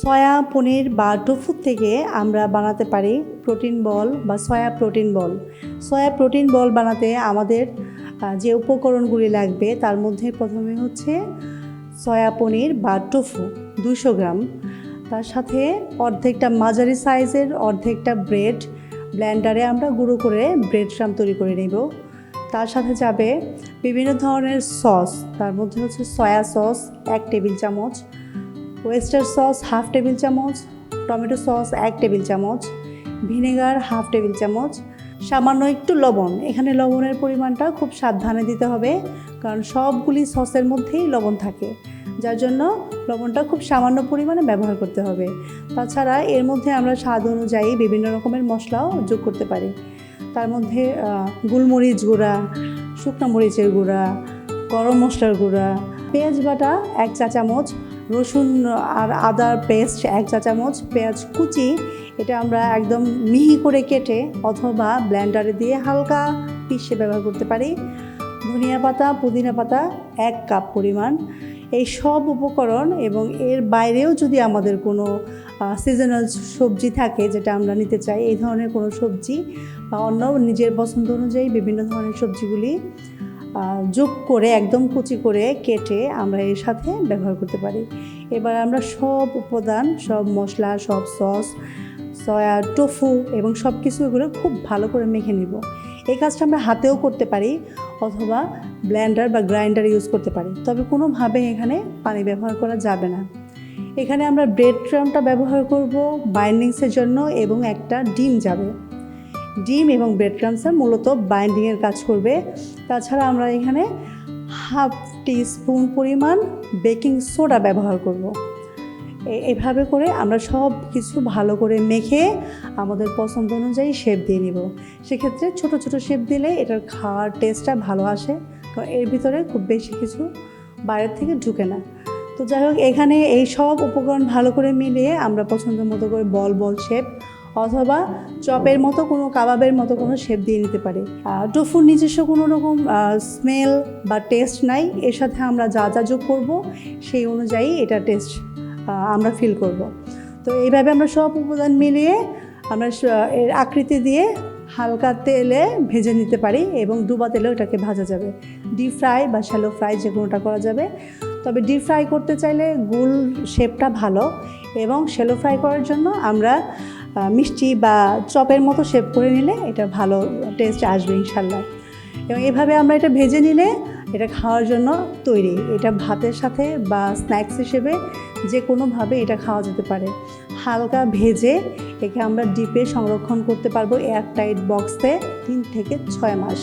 Soya পনির বা tofu থেকে আমরা বানাতে পারি প্রোটিন বল বা soya protein ball. Soya protein ball বানাতে আমাদের যে উপকরণগুলি লাগবে তার মধ্যে প্রথমে হচ্ছে সয়া পনির বা টফু দুশো গ্রাম। তার সাথে অর্ধেকটা মাঝারি সাইজের অর্ধেকটা ব্রেড ব্ল্যান্ডারে আমরা গুঁড়ো করে ব্রেড শ্রাম তৈরি করে নেব। তার সাথে যাবে বিভিন্ন ধরনের সস, তার মধ্যে হচ্ছে সয়া সস এক টেবিল চামচ। ওয়েস্টার সস হাফ টেবিল চামচ, টমেটো সস এক টেবিল চামচ, ভিনেগার হাফ টেবিল চামচ, সামান্য একটু লবণ। এখানে লবণের পরিমাণটা খুব সাবধানে দিতে হবে, কারণ সবগুলি সসের মধ্যেই লবণ থাকে। যার জন্য লবণটা খুব সামান্য পরিমাণে ব্যবহার করতে হবে। তাছাড়া এর মধ্যে আমরা স্বাদ অনুযায়ী বিভিন্ন রকমের মশলাও যোগ করতে পারি। তার মধ্যে গোলমরিচ গুঁড়া, শুকনো মরিচের গুঁড়া, গরম মশলার গুঁড়া পেঁয়াজ বাটা, এক চা চামচ, রসুন আর আদার পেস্ট এক চা চামচ, পেঁয়াজ কুচি। এটা আমরা একদম মিহি করে কেটে অথবা ব্লেন্ডারে দিয়ে হালকা পিষে ব্যবহার করতে পারি। ধনিয়া পাতা, পুদিনা পাতা, এক কাপ পরিমাণ। এই সব উপকরণ এবং এর বাইরেও যদি আমাদের কোনো সিজনাল সবজি থাকে যেটা আমরা নিতে চাই, এই ধরনের কোনো সবজি বা অন্য নিজের পছন্দ অনুযায়ী বিভিন্ন ধরনের সবজিগুলি যোগ করে, একদম কুচি করে কেটে আমরা এর সাথে ব্যবহার করতে পারি। এবার আমরা সব উপাদান, সব মশলা, সব সস, সয়া, টোফু এবং সব কিছু এগুলো খুব ভালো করে মেখে নিব। এই কাজটা আমরা হাতেও করতে পারি অথবা ব্ল্যান্ডার বা গ্রাইন্ডার ইউজ করতে পারি। তবে কোনোভাবে এখানে পানি ব্যবহার করা যাবে না। এখানে আমরা ব্রেড ক্রামটা ব্যবহার করব, বাইন্ডিংসের জন্য এবং একটা ডিম যাবে। ডিম এবং ব্রেড ক্রামসটা মূলত বাইন্ডিংয়ের কাজ করবে। তাছাড়া আমরা এখানে হাফ টি স্পুন পরিমাণ বেকিং সোডা ব্যবহার করব। এভাবে করে আমরা সব কিছু ভালো করে মেখে আমাদের পছন্দ অনুযায়ী শেপ দিয়ে নিব। সেক্ষেত্রে ছোট ছোট শেপ দিলে এটার খাওয়ার টেস্টটা ভালো আসে। কারণ এর ভিতরে খুব বেশি কিছু বাইরের থেকে ঢুকে না। তো যাই হোক, এখানে এই সব উপকরণ ভালো করে মিলিয়ে আমরা পছন্দ মতো করে বল বল শেপ অথবা চপের মতো কোনো, কাবাবের মতো কোনো শেপ দিয়ে নিতে পারি। টোফুর নিজস্ব কোনো রকম স্মেল বা টেস্ট নাই। এর সাথে আমরা যা যা যোগ করব, সেই অনুযায়ী এটা টেস্ট আমরা ফিল করব। তো এইভাবে আমরা সব উপাদান মিলিয়ে আমরা এর আকৃতি দিয়ে হালকা তেলে ভেজে নিতে পারি এবং ডুবা তেলেও এটাকে ভাজা যাবে। ডিপ ফ্রাই বা শ্যালো ফ্রাই যে কোনোটা করা যাবে। তবে ডিপ ফ্রাই করতে চাইলে গোল শেপটা ভালো এবং শ্যালো ফ্রাই করার জন্য আমরা মিষ্টি বা চপের মতো শেপ করে নিলে এটা ভালো টেস্ট আসবে ইনশাল্লাহ। এবং এভাবে আমরা এটা ভেজে নিলে এটা খাওয়ার জন্য তৈরি। এটা ভাতের সাথে বা স্ন্যাক্স হিসেবে যে কোনোভাবে এটা খাওয়া যেতে পারে। হালকা ভেজে একে আমরা ডিপে সংরক্ষণ করতে পারব এয়ারটাইট বক্সে তিন থেকে ছয় মাস।